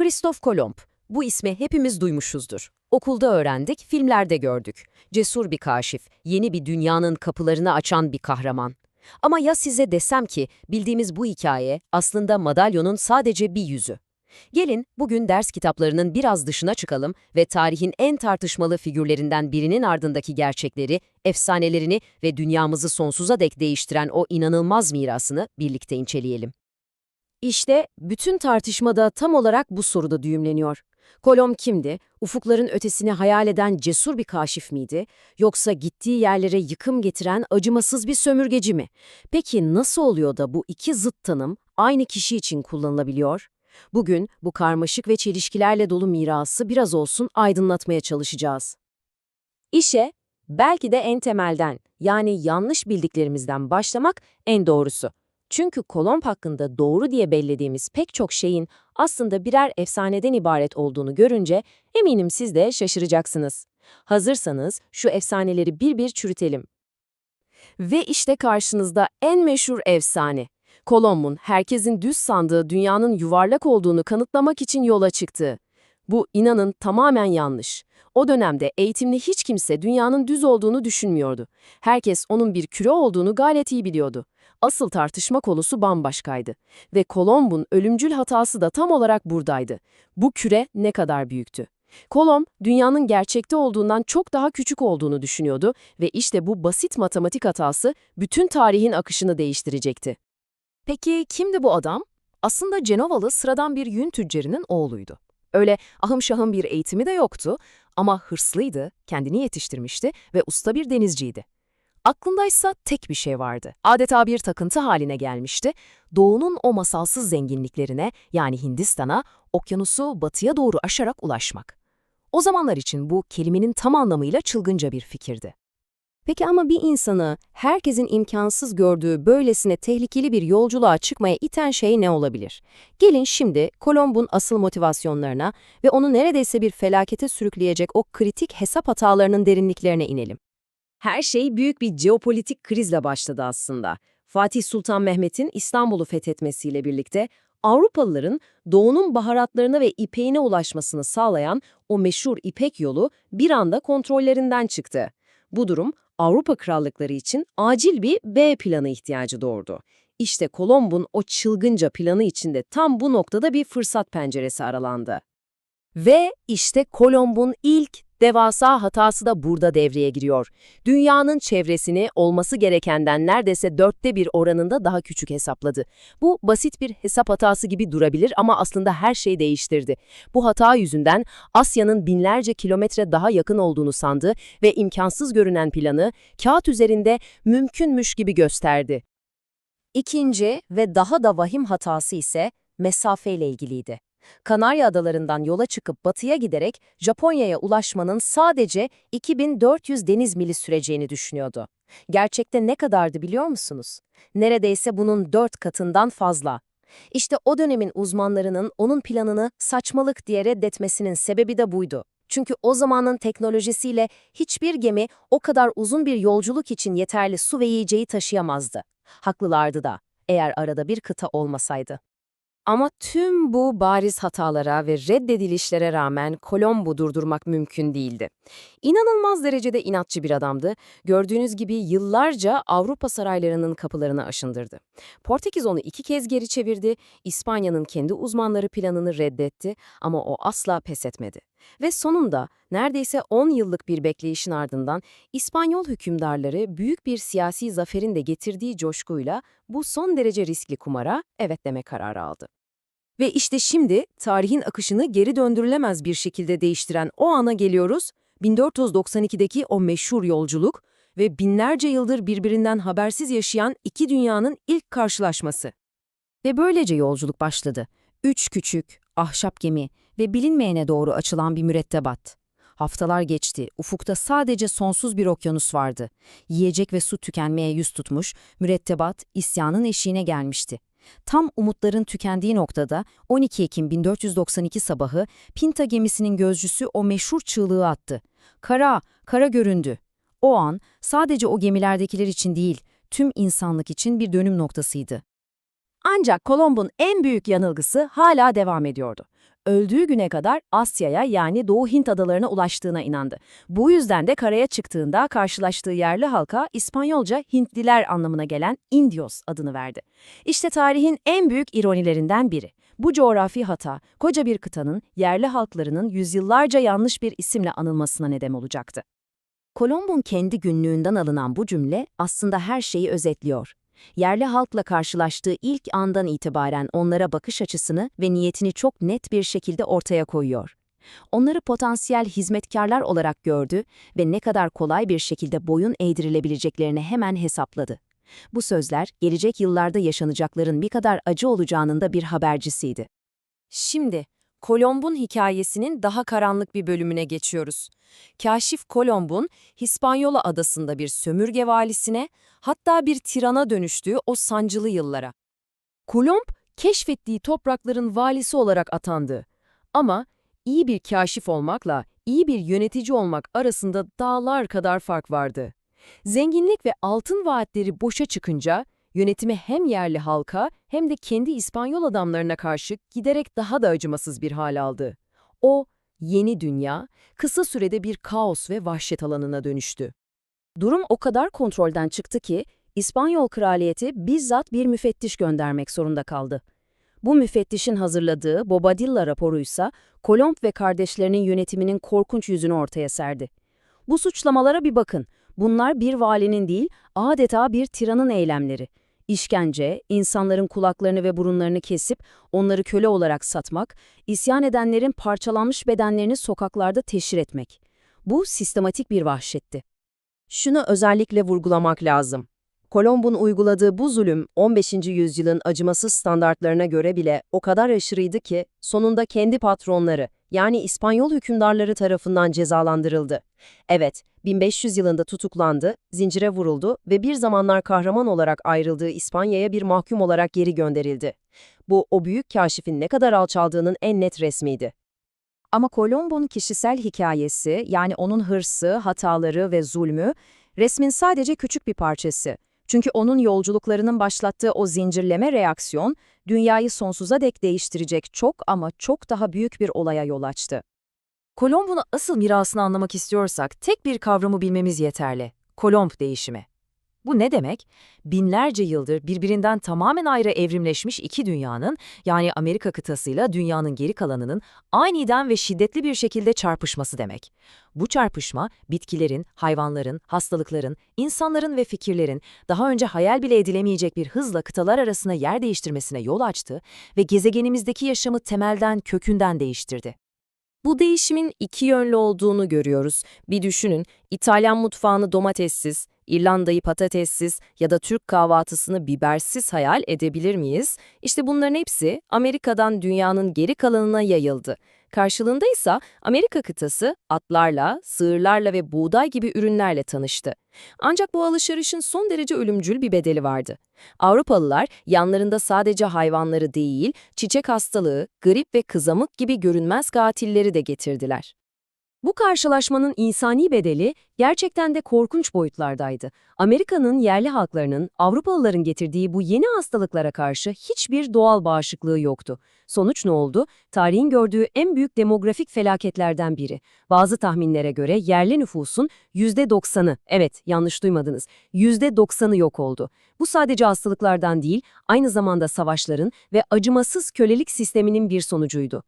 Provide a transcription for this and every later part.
Kristof Kolomb. Bu ismi hepimiz duymuşuzdur. Okulda öğrendik, filmlerde gördük. Cesur bir kaşif, yeni bir dünyanın kapılarını açan bir kahraman. Ama ya size desem ki bildiğimiz bu hikaye aslında madalyonun sadece bir yüzü. Gelin bugün ders kitaplarının biraz dışına çıkalım ve tarihin en tartışmalı figürlerinden birinin ardındaki gerçekleri, efsanelerini ve dünyamızı sonsuza dek değiştiren o inanılmaz mirasını birlikte inceleyelim. İşte bütün tartışmada tam olarak bu soruda düğümleniyor. Kolom kimdi? Ufukların ötesini hayal eden cesur bir kaşif miydi? Yoksa gittiği yerlere yıkım getiren acımasız bir sömürgeci mi? Peki nasıl oluyor da bu iki zıt tanım aynı kişi için kullanılabiliyor? Bugün bu karmaşık ve çelişkilerle dolu mirası biraz olsun aydınlatmaya çalışacağız. İşe belki de en temelden yani yanlış bildiklerimizden başlamak en doğrusu. Çünkü Kolomb hakkında doğru diye bellediğimiz pek çok şeyin aslında birer efsaneden ibaret olduğunu görünce eminim siz de şaşıracaksınız. Hazırsanız şu efsaneleri bir bir çürütelim. Ve işte karşınızda en meşhur efsane. Kolomb'un herkesin düz sandığı dünyanın yuvarlak olduğunu kanıtlamak için yola çıktığı. Bu inanın tamamen yanlış. O dönemde eğitimli hiç kimse dünyanın düz olduğunu düşünmüyordu. Herkes onun bir küre olduğunu gayet iyi biliyordu. Asıl tartışma konusu bambaşkaydı. Ve Kolomb'un ölümcül hatası da tam olarak buradaydı. Bu küre ne kadar büyüktü? Kolomb, dünyanın gerçekte olduğundan çok daha küçük olduğunu düşünüyordu ve işte bu basit matematik hatası bütün tarihin akışını değiştirecekti. Peki kimdi bu adam? Aslında Cenovalı sıradan bir yün tüccarının oğluydu. Öyle ahım şahım bir eğitimi de yoktu ama hırslıydı, kendini yetiştirmişti ve usta bir denizciydi. Aklındaysa tek bir şey vardı. Adeta bir takıntı haline gelmişti. Doğu'nun o masalsız zenginliklerine yani Hindistan'a, okyanusu batıya doğru aşarak ulaşmak. O zamanlar için bu kelimenin tam anlamıyla çılgınca bir fikirdi. Peki ama bir insanı herkesin imkansız gördüğü böylesine tehlikeli bir yolculuğa çıkmaya iten şey ne olabilir? Gelin şimdi Kolomb'un asıl motivasyonlarına ve onu neredeyse bir felakete sürükleyecek o kritik hesap hatalarının derinliklerine inelim. Her şey büyük bir jeopolitik krizle başladı aslında. Fatih Sultan Mehmet'in İstanbul'u fethetmesiyle birlikte Avrupalıların doğunun baharatlarına ve ipeğine ulaşmasını sağlayan o meşhur İpek yolu bir anda kontrollerinden çıktı. Bu durum Avrupa krallıkları için acil bir B planı ihtiyacı doğurdu. İşte Kolomb'un o çılgınca planı içinde tam bu noktada bir fırsat penceresi aralandı. Ve işte Kolomb'un ilk devasa hatası da burada devreye giriyor. Dünyanın çevresini olması gerekenden neredeyse dörtte bir oranında daha küçük hesapladı. Bu basit bir hesap hatası gibi durabilir ama aslında her şeyi değiştirdi. Bu hata yüzünden Asya'nın binlerce kilometre daha yakın olduğunu sandı ve imkansız görünen planı kağıt üzerinde mümkünmüş gibi gösterdi. İkinci ve daha da vahim hatası ise mesafeyle ilgiliydi. Kanarya Adalarından yola çıkıp batıya giderek Japonya'ya ulaşmanın sadece 2400 deniz mili süreceğini düşünüyordu. Gerçekte ne kadardı biliyor musunuz? Neredeyse bunun dört katından fazla. İşte o dönemin uzmanlarının onun planını saçmalık diye reddetmesinin sebebi de buydu. Çünkü o zamanın teknolojisiyle hiçbir gemi o kadar uzun bir yolculuk için yeterli su ve yiyeceği taşıyamazdı. Haklılardı da, eğer arada bir kıta olmasaydı. Ama tüm bu bariz hatalara ve reddedilişlere rağmen Kolombo durdurmak mümkün değildi. İnanılmaz derecede inatçı bir adamdı. Gördüğünüz gibi yıllarca Avrupa saraylarının kapılarını aşındırdı. Portekiz onu iki kez geri çevirdi, İspanya'nın kendi uzmanları planını reddetti ama o asla pes etmedi. Ve sonunda neredeyse 10 yıllık bir bekleyişin ardından İspanyol hükümdarları büyük bir siyasi zaferin de getirdiği coşkuyla bu son derece riskli kumara evet deme kararı aldı. Ve işte şimdi tarihin akışını geri döndürülemez bir şekilde değiştiren o ana geliyoruz, 1492'deki o meşhur yolculuk ve binlerce yıldır birbirinden habersiz yaşayan iki dünyanın ilk karşılaşması. Ve böylece yolculuk başladı. Üç küçük, ahşap gemi ve bilinmeyene doğru açılan bir mürettebat. Haftalar geçti, ufukta sadece sonsuz bir okyanus vardı. Yiyecek ve su tükenmeye yüz tutmuş, mürettebat isyanın eşiğine gelmişti. Tam umutların tükendiği noktada 12 Ekim 1492 sabahı Pinta gemisinin gözcüsü o meşhur çığlığı attı. Kara, kara göründü. O an sadece o gemilerdekiler için değil, tüm insanlık için bir dönüm noktasıydı. Ancak Kolomb'un en büyük yanılgısı hala devam ediyordu. Öldüğü güne kadar Asya'ya yani Doğu Hint adalarına ulaştığına inandı. Bu yüzden de karaya çıktığında karşılaştığı yerli halka İspanyolca Hintliler anlamına gelen Indios adını verdi. İşte tarihin en büyük ironilerinden biri. Bu coğrafi hata, koca bir kıtanın yerli halklarının yüzyıllarca yanlış bir isimle anılmasına neden olacaktı. Kolomb'un kendi günlüğünden alınan bu cümle aslında her şeyi özetliyor. Yerli halkla karşılaştığı ilk andan itibaren onlara bakış açısını ve niyetini çok net bir şekilde ortaya koyuyor. Onları potansiyel hizmetkarlar olarak gördü ve ne kadar kolay bir şekilde boyun eğdirilebileceklerini hemen hesapladı. Bu sözler, gelecek yıllarda yaşanacakların bir kadar acı olacağının da bir habercisiydi. Şimdi, Kolomb'un hikayesinin daha karanlık bir bölümüne geçiyoruz. Kaşif Kolomb'un Hispanyola adasında bir sömürge valisine, hatta bir tirana dönüştüğü o sancılı yıllara. Kolomb, keşfettiği toprakların valisi olarak atandı. Ama iyi bir kaşif olmakla iyi bir yönetici olmak arasında dağlar kadar fark vardı. Zenginlik ve altın vaatleri boşa çıkınca, yönetimi hem yerli halka hem de kendi İspanyol adamlarına karşı giderek daha da acımasız bir hal aldı. O, yeni dünya, kısa sürede bir kaos ve vahşet alanına dönüştü. Durum o kadar kontrolden çıktı ki İspanyol kraliyeti bizzat bir müfettiş göndermek zorunda kaldı. Bu müfettişin hazırladığı Bobadilla raporuysa Kolomb ve kardeşlerinin yönetiminin korkunç yüzünü ortaya serdi. Bu suçlamalara bir bakın. Bunlar bir valinin değil, adeta bir tiranın eylemleri. İşkence, insanların kulaklarını ve burunlarını kesip onları köle olarak satmak, isyan edenlerin parçalanmış bedenlerini sokaklarda teşhir etmek. Bu sistematik bir vahşetti. Şunu özellikle vurgulamak lazım. Kolomb'un uyguladığı bu zulüm 15. yüzyılın acımasız standartlarına göre bile o kadar aşırıydı ki sonunda kendi patronları yani İspanyol hükümdarları tarafından cezalandırıldı. Evet, 1500 yılında tutuklandı, zincire vuruldu ve bir zamanlar kahraman olarak ayrıldığı İspanya'ya bir mahkum olarak geri gönderildi. Bu o büyük kaşifin ne kadar alçaldığının en net resmiydi. Ama Kolomb'un kişisel hikayesi, yani onun hırsı, hataları ve zulmü, resmin sadece küçük bir parçası. Çünkü onun yolculuklarının başlattığı o zincirleme reaksiyon, dünyayı sonsuza dek değiştirecek çok ama çok daha büyük bir olaya yol açtı. Kolomb'un asıl mirasını anlamak istiyorsak tek bir kavramı bilmemiz yeterli. Kolomb değişimi. Bu ne demek? Binlerce yıldır birbirinden tamamen ayrı evrimleşmiş iki dünyanın, yani Amerika kıtasıyla dünyanın geri kalanının aniden ve şiddetli bir şekilde çarpışması demek. Bu çarpışma, bitkilerin, hayvanların, hastalıkların, insanların ve fikirlerin daha önce hayal bile edilemeyecek bir hızla kıtalar arasında yer değiştirmesine yol açtı ve gezegenimizdeki yaşamı temelden, kökünden değiştirdi. Bu değişimin iki yönlü olduğunu görüyoruz. Bir düşünün, İtalyan mutfağını domatessiz, İrlanda'yı patatessiz ya da Türk kahvaltısını bibersiz hayal edebilir miyiz? İşte bunların hepsi Amerika'dan dünyanın geri kalanına yayıldı. Karşılığında ise Amerika kıtası atlarla, sığırlarla ve buğday gibi ürünlerle tanıştı. Ancak bu alışverişin son derece ölümcül bir bedeli vardı. Avrupalılar yanlarında sadece hayvanları değil, çiçek hastalığı, grip ve kızamık gibi görünmez katilleri de getirdiler. Bu karşılaşmanın insani bedeli gerçekten de korkunç boyutlardaydı. Amerika'nın yerli halklarının Avrupalıların getirdiği bu yeni hastalıklara karşı hiçbir doğal bağışıklığı yoktu. Sonuç ne oldu? Tarihin gördüğü en büyük demografik felaketlerden biri. Bazı tahminlere göre yerli nüfusun %90'ı, evet yanlış duymadınız, %90'ı yok oldu. Bu sadece hastalıklardan değil, aynı zamanda savaşların ve acımasız kölelik sisteminin bir sonucuydu.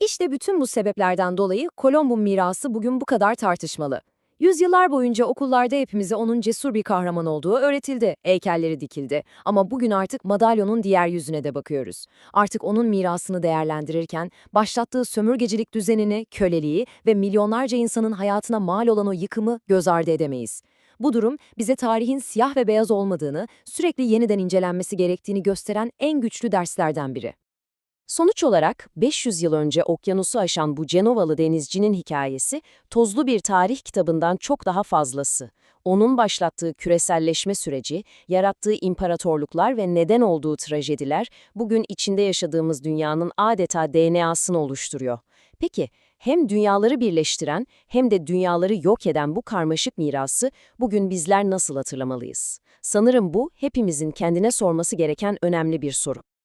İşte bütün bu sebeplerden dolayı Kolomb'un mirası bugün bu kadar tartışmalı. Yüzyıllar boyunca okullarda hepimize onun cesur bir kahraman olduğu öğretildi, heykelleri dikildi. Ama bugün artık madalyonun diğer yüzüne de bakıyoruz. Artık onun mirasını değerlendirirken başlattığı sömürgecilik düzenini, köleliği ve milyonlarca insanın hayatına mal olan o yıkımı göz ardı edemeyiz. Bu durum bize tarihin siyah ve beyaz olmadığını, sürekli yeniden incelenmesi gerektiğini gösteren en güçlü derslerden biri. Sonuç olarak 500 yıl önce okyanusu aşan bu Cenovalı denizcinin hikayesi tozlu bir tarih kitabından çok daha fazlası. Onun başlattığı küreselleşme süreci, yarattığı imparatorluklar ve neden olduğu trajediler bugün içinde yaşadığımız dünyanın adeta DNA'sını oluşturuyor. Peki hem dünyaları birleştiren hem de dünyaları yok eden bu karmaşık mirası bugün bizler nasıl hatırlamalıyız? Sanırım bu hepimizin kendine sorması gereken önemli bir soru.